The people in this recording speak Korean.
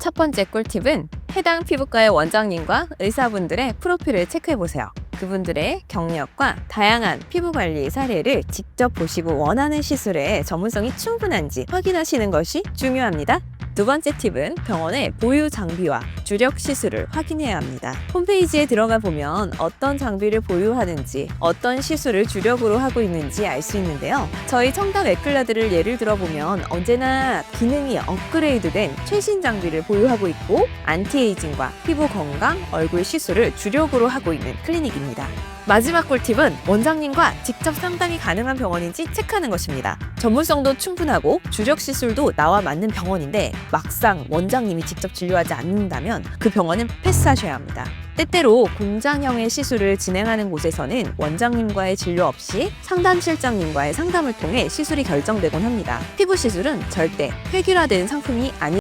첫 번째 꿀팁은 해당 피부과의 원장님과 의사분들의 프로필을 체크해보세요. 그분들의 경력과 다양한 피부 관리 사례를 직접 보시고 원하는 시술에 전문성이 충분한지 확인하시는 것이 중요합니다. 두 번째 팁은 병원의 보유 장비와 주력 시술을 확인해야 합니다. 홈페이지에 들어가 보면 어떤 장비를 보유하는지, 어떤 시술을 주력으로 하고 있는지 알 수 있는데요. 저희 청담 에클라드를 예를 들어보면 언제나 기능이 업그레이드된 최신 장비를 보유하고 있고 안티에이징과 피부 건강, 얼굴 시술을 주력으로 하고 있는 클리닉입니다. 마지막 꿀팁은 원장님과 직접 상담이 가능한 병원인지 체크하는 것입니다. 전문성도 충분하고 주력 시술도 나와 맞는 병원인데 막상 원장님이 직접 진료하지 않는다면 그 병원은 패스하셔야 합니다. 때때로 공장형의 시술을 진행하는 곳에서는 원장님과의 진료 없이 상담실장님과의 상담을 통해 시술이 결정되곤 합니다. 피부 시술은 절대 획일화된 상품이 아니